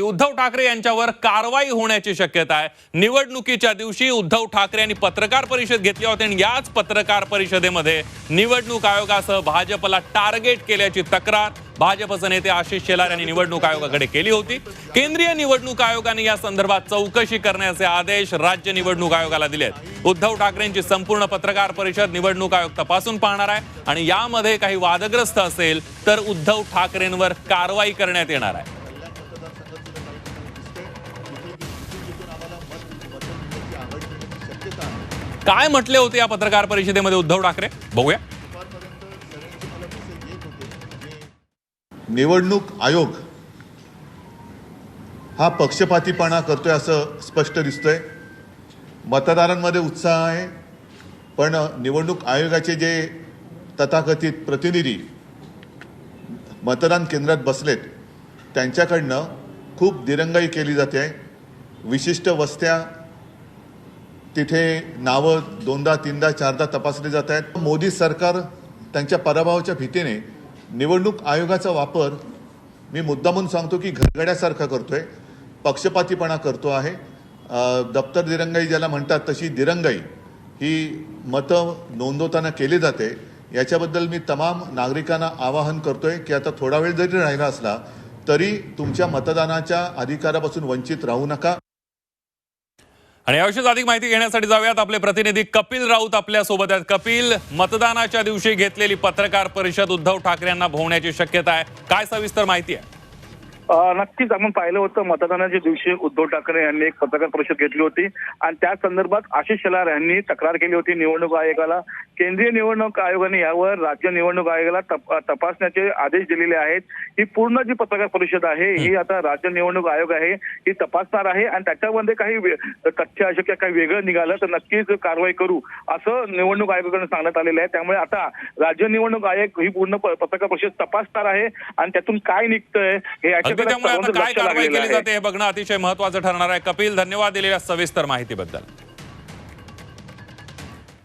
उद्धव ठाकरे यांच्यावर कारवाई होण्याची शक्यता आहे. निवडणुकीच्या दिवशी उद्धव ठाकरे यांनी पत्रकार परिषद घेतली होती आणि याच पत्रकार परिषदेमध्ये निवडणूक आयोगासह भाजपला टार्गेट केल्याची तक्रार भाजपचे नेते आशिष शेलार यांनी निवडणूक आयोगाकडे केली होती. केंद्रीय निवडणूक आयोगाने या संदर्भात चौकशी करण्याचे आदेश राज्य निवडणूक आयोगाला दिले आहेत उद्धव ठाकरेंची संपूर्ण पत्रकार परिषद निवडणूक आयोग तपासून पाहणार आहे आणि यामध्ये काही वादग्रस्त असेल तर उद्धव ठाकरेंवर कारवाई करण्यात येणार आहे. काय म्हटले होते या पत्रकार परिषदेमध्ये उद्धव ठाकरे? बघूया. निवडणूक आयोग हा पक्षपातीपणा करतोय असं स्पष्ट दिसतंय. मतदारांमध्ये उत्साह आहे पण निवडणूक आयोगाचे जे तथाकथित प्रतिनिधी मतदान केंद्रात बसलेत त्यांच्याकडनं खूप दिरंगाई केली जाते. आहे विशिष्ट वस्त्या तिथे नावं दोनदा तीनदा चारदा तपासली जात आहेत. मोदी सरकार त्यांच्या पराभवाच्या भीतीने निवडणूक आयोगाचा वापर मी मुद्दामून सांगतो की घरगड्यासारखा करतोय. पक्षपातीपणा करतो आहे. दप्तर दिरंगाई ज्याला म्हणतात तशी दिरंगाई ही मतं नोंदवताना केली जाते. याच्याबद्दल मी तमाम नागरिकांना आवाहन करतोय की आता थोडा वेळ जरी राहिला असला तरी तुमच्या मतदानाच्या अधिकारापासून वंचित राहू नका. आणि याविषयीच अधिक माहिती घेण्यासाठी जाऊयात. आपले प्रतिनिधी कपिल राऊत आपल्यासोबत आहेत. कपिल मतदानाच्या दिवशी घेतलेली पत्रकार परिषद उद्धव ठाकरे यांना भोवण्याची शक्यता आहे. काय सविस्तर माहिती आहे? नक्कीच आपण पाहिलं होतं मतदानाच्या दिवशी उद्धव ठाकरे यांनी एक पत्रकार परिषद घेतली होती. आणि त्या संदर्भात आशिष शेलार यांनी तक्रार केली होती निवडणूक आयोगाला. केंद्रीय निवडणूक आयोगाने यावर राज्य निवडणूक आयोगाला तप- तपासण्याचे आदेश दिलेले आहेत. ही पूर्ण जी पत्रकार परिषद आहे ही आता राज्य निवडणूक आयोग आहे ही तपासणार आहे. आणि त्याच्यामध्ये काही तथ्य असे किंवा काही वेगळं निघालं तर नक्कीच कारवाई करू असं निवडणूक आयोगाकडून सांगण्यात आलेलं आहे. त्यामुळे आता राज्य निवडणूक आयोग ही पूर्ण पत्रकार परिषद तपासणार आहे. आणि त्यातून काय निघतंय हे याच्याकडे त्यामुळे आता काय कारवाई केली जाते हे बघणं अतिशय महत्वाचं ठरणार आहे. कपिल धन्यवाद दिलेल्या सविस्तर माहितीबद्दल.